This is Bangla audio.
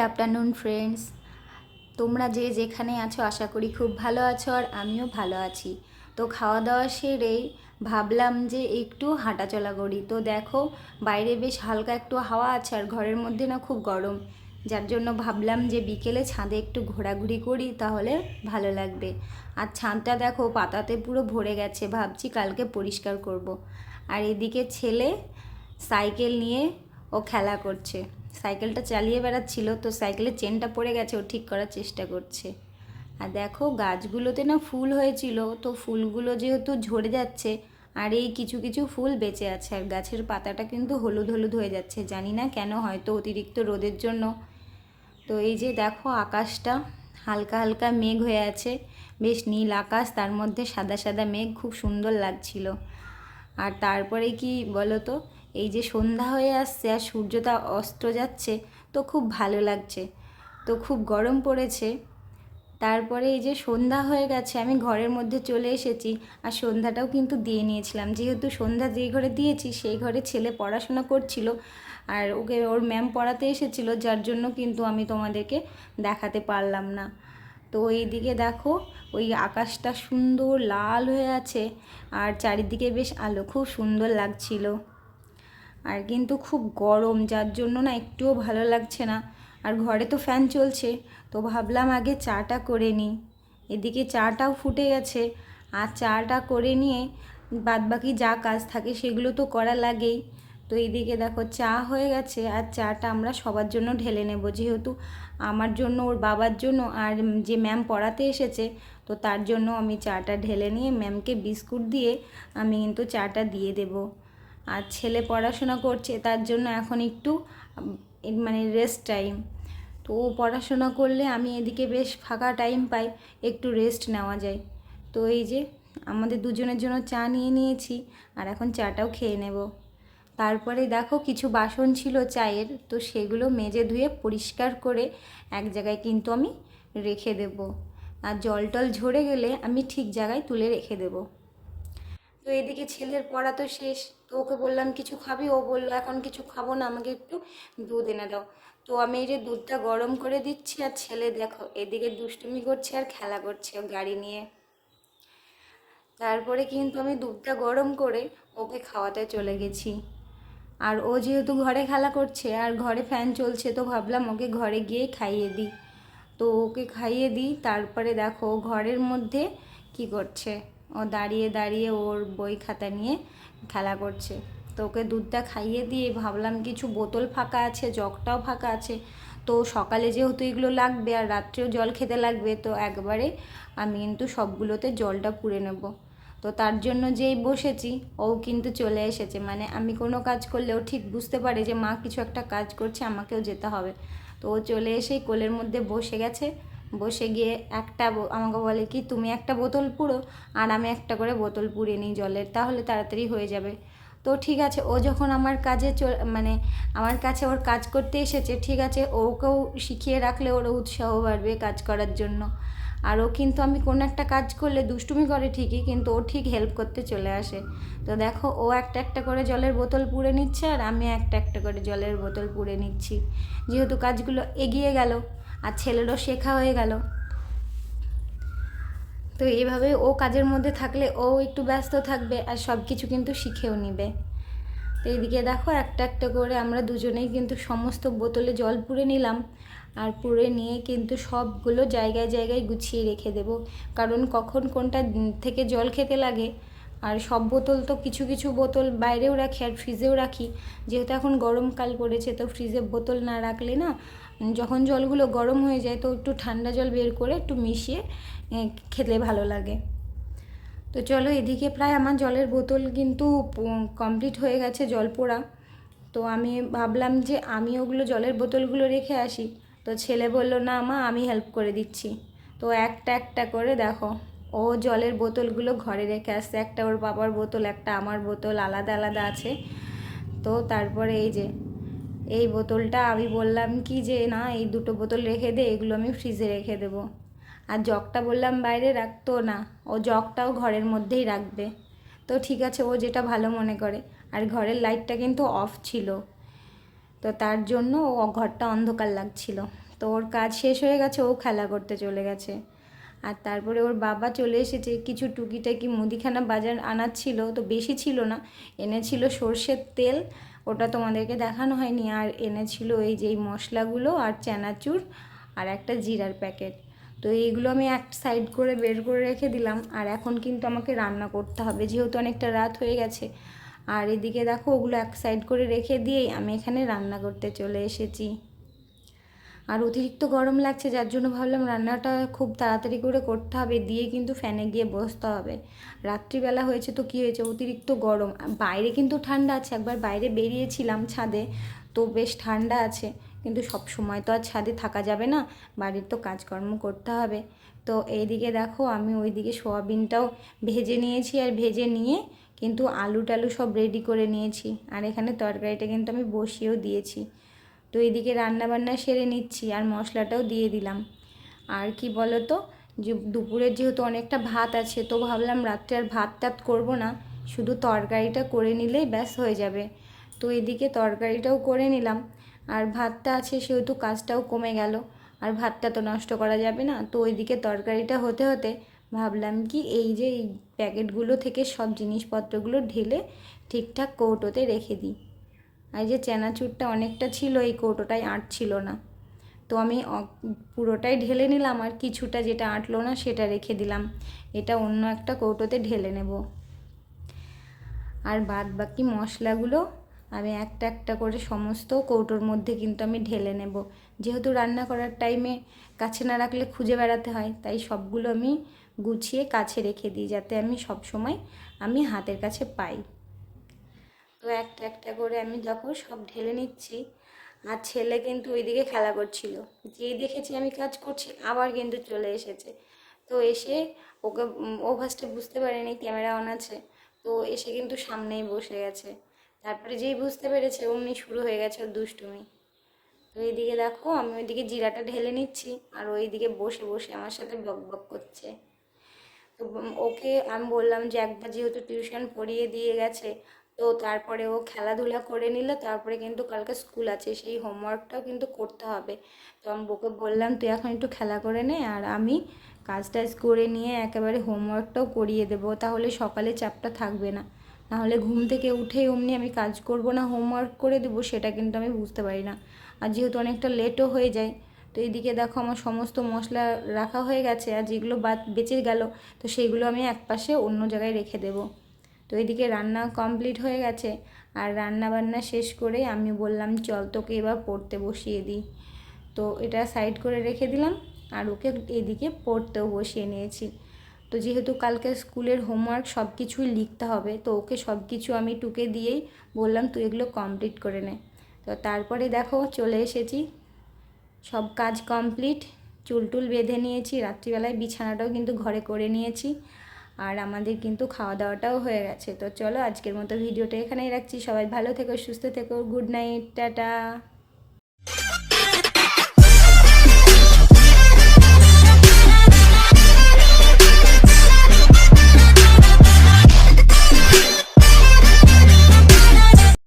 আফটারনুন ফ্রেন্ডস তোমরা যে যেখানে আছো, আশা করি খুব ভালো আছো আর আমিও ভালো আছি। তো খাওয়া দাওয়া সেরেই ভাবলাম যে একটু হাঁটাচলা করি। তো দেখো, বাইরে বেশ হালকা একটু হাওয়া আছে আর ঘরের মধ্যে না খুব গরম। যার জন্য ভাবলাম যে বিকেলে ছাদে একটু ঘোরাঘুরি করি, তাহলে ভালো লাগবে। আর ছাদটা দেখো, পাতাতে পুরো ভরে গেছে। ভাবছি কালকে পরিষ্কার করব। আর এদিকে ছেলে সাইকেল নিয়ে ও খেলা করছে। সাইকেলটা চালিয়ে বেড়াচ্ছিল, তো সাইকেলের চেনটা পড়ে গেছে, ও ঠিক করার চেষ্টা করছে। আর দেখো, গাছগুলোতে না ফুল হয়েছিল, তো ফুলগুলো যেহেতু ঝরে যাচ্ছে, আর এই কিছু কিছু ফুল বেঁচে আছে, আর গাছের পাতাটা কিন্তু হলুদ হলুদ হয়ে যাচ্ছে, জানি না কেন হয়তো অতিরিক্ত রোদের জন্য। তো এই যে দেখো, আকাশটা হালকা হালকা মেঘ হয়ে আছে, বেশ নীল আকাশ, তার মধ্যে সাদা সাদা মেঘ, খুব সুন্দর লাগছিল। আর তারপরে কি বলো তো এই যে সন্ধ্যা হয়ে আসছে আর সূর্যটা অস্ত যাচ্ছে, তো খুব ভালো লাগছে। তো খুব গরম পড়েছে। তারপরে এই যে সন্ধ্যা হয়ে গেছে, আমি ঘরের মধ্যে চলে এসেছি আর সন্ধ্যাটাও কিন্তু দিয়ে নিয়েছিলাম। যেহেতু সন্ধ্যা যেই ঘরে দিয়েছি, সেই ঘরে ছেলে পড়াশোনা করছিল আর ওকে, ওর ম্যাম পড়াতে এসেছিল, যার জন্য কিন্তু আমি তোমাদেরকে দেখাতে পারলাম না। তো এইদিকে দেখো, ওই আকাশটা সুন্দর লাল হয়ে আছে আর চারিদিকে বেশ আলো, খুব সুন্দর লাগছিল। আর কিন্তু খুব গরম, যার জন্য না একটুও ভালো লাগছে না। আর ঘরে তো ফ্যান চলছে, তো ভাবলাম আগে চাটা করে নিই। এদিকে চাটাও ফুটে গেছে, আর চাটা করে নিয়ে বাদবাকি যা কাজ থাকে সেগুলো তো করা লাগেই। তো এইদিকে দেখো চা হয়ে গেছে, আর চাটা আমরা সবার জন্য ঢেলে নেব। যেহেতু আমার জন্য, ওর বাবার জন্য, আর যে ম্যাম পড়াতে এসেছে, তো তার জন্য আমি চাটা ঢেলে নিয়ে ম্যামকে বিস্কুট দিয়ে আমি কিন্তু চাটা দিয়ে দেবো। আর ছেলে পড়াশোনা করছে, তার জন্য এখন একটু মানে রেস্ট টাইম তো ও পড়াশোনা করলে আমি এদিকে বেশ ফাঁকা টাইম পাই, একটু রেস্ট নেওয়া যায়। তো এই যে, আমাদের দুজনের জন্য চা নিয়ে নিয়েছি, আর এখন চাটাও খেয়ে নেব। তারপরে দেখো কিছু বাসন ছিল চায়ের, তো সেগুলো মেজে ধুয়ে পরিষ্কার করে এক জায়গায় কিন্তু আমি রেখে দেব। আর জল টল ঝরে গেলে আমি ঠিক জায়গায় তুলে রেখে দেবো। তো এদিকে ছেলের পড়া তো শেষ, তো ওকে বললাম, কিছু খাবি? ও বলল, এখন কিছু খাব না, আমাকে একটু দুধ এনে দাও। তো আমি এই যে দুধটা গরম করে দিচ্ছি, আর ছেলে দেখো, এদিকে দুষ্টুমি করছে আর খেলা করছে গাড়ি নিয়ে। তারপরে কিন্তু আমি দুধটা গরম করে ওকে খাওয়াতে চলে গেছি। আর ও যেহেতু ঘরে খেলা করছে, আর ঘরে ফ্যান চলছে, তো ভাবলাম ওকে ঘরে গিয়ে খাইয়ে দিই। তো ওকে খাইয়ে দিই, তারপরে দেখো ঘরের মধ্যে কি করছে। ও দাঁড়িয়ে দাঁড়িয়ে ওর বই খাতা নিয়ে খেলা করছে। তো ওকে দুধটা খাইয়ে দিয়ে ভাবলাম কিছু বোতল ফাঁকা আছে, জগটাও ফাঁকা আছে। তো সকালে যেহেতু এগুলো লাগবে আর রাত্রেও জল খেতে লাগবে, তো একবারে আমি কিন্তু সবগুলোতে জলটা পুড়ে নেব। তো তার জন্য যেই বসেছি, ও কিন্তু চলে এসেছে। মানে আমি কোনো কাজ করলেও ঠিক বুঝতে পারে যে মা কিছু একটা কাজ করছে, আমাকেও যেতে হবে। তো ও চলে এসেই কোলের মধ্যে বসে গেছে। বসে গিয়ে একটা আমাকে বলে কি, তুমি একটা বোতল পুরো আর আমি একটা করে বোতল পুড়ে নিই জলের, তাহলে তাড়াতাড়ি হয়ে যাবে। তো ঠিক আছে, ও যখন আমার কাজে মানে আমার কাছে ওর কাজ করতে এসেছে, ঠিক আছে, ওকেও শিখিয়ে রাখলে ওর উৎসাহ বাড়বে কাজ করার জন্য। আর ও কিন্তু আমি কোনো একটা কাজ করলে দুষ্টুমি করে ঠিকই, কিন্তু ও ঠিক হেল্প করতে চলে আসে। তো দেখো, ও একটা একটা করে জলের বোতল পুড়ে নিচ্ছে আর আমি একটা একটা করে জলের বোতল পুড়ে নিচ্ছি। যেহেতু কাজগুলো এগিয়ে গেল আর ছেলেরও শেখা হয়ে গেল। তো এইভাবে ও কাজের মধ্যে থাকলে ও একটু ব্যস্ত থাকবে আর সব কিছু কিন্তু শিখেও নিবে। তো এইদিকে দেখো, একটা একটা করে আমরা দুজনেই কিন্তু সমস্ত বোতলে জল পুড়ে নিলাম। আর পুড়ে নিয়ে কিন্তু সবগুলো জায়গায় জায়গায় গুছিয়ে রেখে দেব। কারণ কখন কোনটা থেকে জল খেতে লাগে, আর সব বোতল তো কিছু কিছু বোতল বাইরেও রাখি আর ফ্রিজেও রাখি। যেহেতু এখন গরমকাল পড়েছে, তো ফ্রিজে বোতল না রাখলে না, যখন জলগুলো গরম হয়ে যায় তো একটু ঠান্ডা জল বের করে একটু মিশিয়ে খেতে ভালো লাগে। তো চলো এদিকে প্রায় আমার জলের বোতল কিন্তু কমপ্লিট হয়ে গেছে জল পোড়া। তো আমি ভাবলাম যে আমি ওগুলো জলের বোতলগুলো রেখে আসি। তো ছেলে বলল, না মা, আমি হেল্প করে দিচ্ছি। তো একটা একটা করে দেখো, ও জলের বোতলগুলো ঘরে রেখে আসছে। একটা ওর বাবার বোতল, একটা আমার বোতল, আলাদা আলাদা আছে। তো তারপরে এই যে, এই বোতলটা আমি বললাম কি যে, না, এই দুটো বোতল রেখে দে, এগুলো আমি ফ্রিজে রেখে দেবো। আর জগটা বললাম, বাইরে রাখতো না, ও জগটাও ঘরের মধ্যেই রাখবে। তো ঠিক আছে, ও যেটা ভালো মনে করে। আর ঘরের লাইটটা কিন্তু অফ ছিল। তো তার জন্য ও ঘরটা অন্ধকার লাগছিল। তো ওর কাজ শেষ হয়ে গেছে, ও খেলা করতে চলে গেছে। আর তারপরে ওর বাবা চলে এসেছে, কিছু টুকিটাকি মুদিখানা বাজার আনার ছিল, তো বেশি ছিল না। এনেছিল সর্ষের তেল, ওটা তোমাদেরকে দেখানো হয়নি। আর এনেছিল এই যে মশলাগুলো আর চানাচুর আর একটা জিরার প্যাকেট। তো এইগুলো আমি এক সাইড করে বের করে রেখে দিলাম। আর এখন কিন্তু আমাকে রান্না করতে হবে, যেহেতু অনেকটা রাত হয়ে গেছে। আর এদিকে দেখো ওগুলো এক সাইড করে রেখে দিয়েই আমি এখানে রান্না করতে চলে এসেছি। আর অতিরিক্ত গরম লাগছে, যার জন্য ভাবলাম রান্নাটা খুব তাড়াতাড়ি করে করতে হবে, দিয়ে কিন্তু ফ্যানে গিয়ে বসতে হবে। রাত্রিবেলা হয়েছে তো কী হয়েছে? অতিরিক্ত গরম। বাইরে কিন্তু ঠান্ডা আছে, একবার বাইরে বেরিয়েছিলাম ছাদে, তো বেশ ঠান্ডা আছে, কিন্তু সব সময় তো আর ছাদে থাকা যাবে না, বাড়ির তো কাজকর্ম করতে হবে। তো এইদিকে দেখো আমি ওইদিকে সোয়াবিনটাও ভেজে নিয়েছি, আর ভেজে নিয়ে কিন্তু আলু টালু সব রেডি করে নিয়েছি। আর এখানে তরকারিটা কিন্তু আমি বসিয়েও দিয়েছি। তো এদিকে রান্নাবান্না সেরে নিচ্ছি আর মশলাটাও দিয়ে দিলাম। আর কি বলো তো যে দুপুরের যেহেতু অনেকটা ভাত আছে, তো ভাবলাম রাত্রে আর ভাত টাত করব না। শুধু তরকারিটা করে নিলেই ব্যাস হয়ে যাবে। তো এদিকে তরকারিটাও করে নিলাম। আর ভাতটা আছে সেহেতু কাজটাও কমে গেল। আর ভাতটা তো নষ্ট করা যাবে না। তো ওইদিকে তরকারিটা হতে হতে ভাবলাম কি এই যে এই প্যাকেটগুলো থেকে সব জিনিসপত্রগুলো ঢেলে ঠিকঠাক কৌটোতে রেখে দিই। আর যে চেনাচুরটা অনেকটা ছিল, এই কৌটোটায় আঁটছিল না। তো আমি পুরোটাই ঢেলে নিলাম আর কিছুটা যেটা আঁটলো না সেটা রেখে দিলাম। এটা অন্য একটা কৌটোতে ঢেলে নেব। আর বাদ বাকি মশলাগুলো আমি একটা একটা করে সমস্ত কৌটোর মধ্যে কিন্তু আমি ঢেলে নেব। যেহেতু রান্না করার টাইমে কাছে না রাখলে খুঁজে বেড়াতে হয়, তাই সবগুলো আমি গুছিয়ে কাছে রেখে দিই যাতে আমি সব সময় আমি হাতের কাছে পাই। তো একটা একটা করে আমি যখন সব ঢেলে নিচ্ছি। আর ছেলে কিন্তু ওইদিকে খেলা করছিল। যেই দেখেছি আমি কাজ করছি আবার কিন্তু চলে এসেছে। তো এসে ওকে উম, ও ফার্স্টে বুঝতে পারেনি ক্যামেরা অন আছে। তো এসে কিন্তু সামনেই বসে গেছে। তারপরে যেই বুঝতে পেরেছে অমনি শুরু হয়ে গেছে ওর দুষ্টুমি। তো এইদিকে দেখো আমি ওইদিকে জিরাটা ঢেলে নিচ্ছি আর ওইদিকে বসে বসে আমার সাথে বক বক করছে। ওকে আমি বললাম যে একবার যেহেতু টিউশন পড়িয়ে দিয়ে গেছে, তো তারপরে ও খেলাধুলা করে নিল, তারপরে কিন্তু কালকে স্কুল আছে, সেই হোমওয়ার্কটাও কিন্তু করতে হবে। তো আমি ওকে বললাম, তুই এখন একটু খেলা করে নে আর আমি কাজ টাজ করে নিয়ে একেবারে হোমওয়ার্কটাও করিয়ে দেবো, তাহলে সকালে চাপটা থাকবে না। নাহলে ঘুম থেকে উঠেই অমনি আমি কাজ করব না হোমওয়ার্ক করে দেবো, সেটা কিন্তু আমি বুঝতে পারি না। আর যেহেতু অনেকটা লেটও হয়ে যায় তো এইদিকে দেখো আমার সমস্ত মশলা রাখা হয়ে গেছে আর যেগুলো বাদ বেঁচে গেল, তো সেইগুলো আমি একপাশে অন্য জায়গায় রেখে দেবো। তো এদিকে রান্না কমপ্লিট হয়ে গেছে আর রান্না বান্না শেষ করে আমি বললাম, চল তোকে এবার পড়তে বসিয়ে দিই। তো এটা সাইড করে রেখে দিলাম আর ওকে এদিকে পড়তেও বসিয়ে নিয়েছি। তো যেহেতু কালকে স্কুলের হোমওয়ার্ক সব কিছুই লিখতে হবে, তো ওকে সব কিছু আমি টুকে দিয়েই বললাম, তুই এগুলো কমপ্লিট করে নে। তো তারপরে দেখো চলে এসেছি সব কাজ কমপ্লিট, চুল টুল বেঁধে নিয়েছি, রাত্রিবেলায় বিছানাটাও কিন্তু ঘরে করে নিয়েছি, আর আমাদের কিন্তু খাওয়া দাওয়াটাও হয়ে গেছে। তো চলো আজকের মতো ভিডিওটা এখানেই রাখছি। সবাই ভালো থেকো, সুস্থ থেকো, গুড নাইট, টাটা।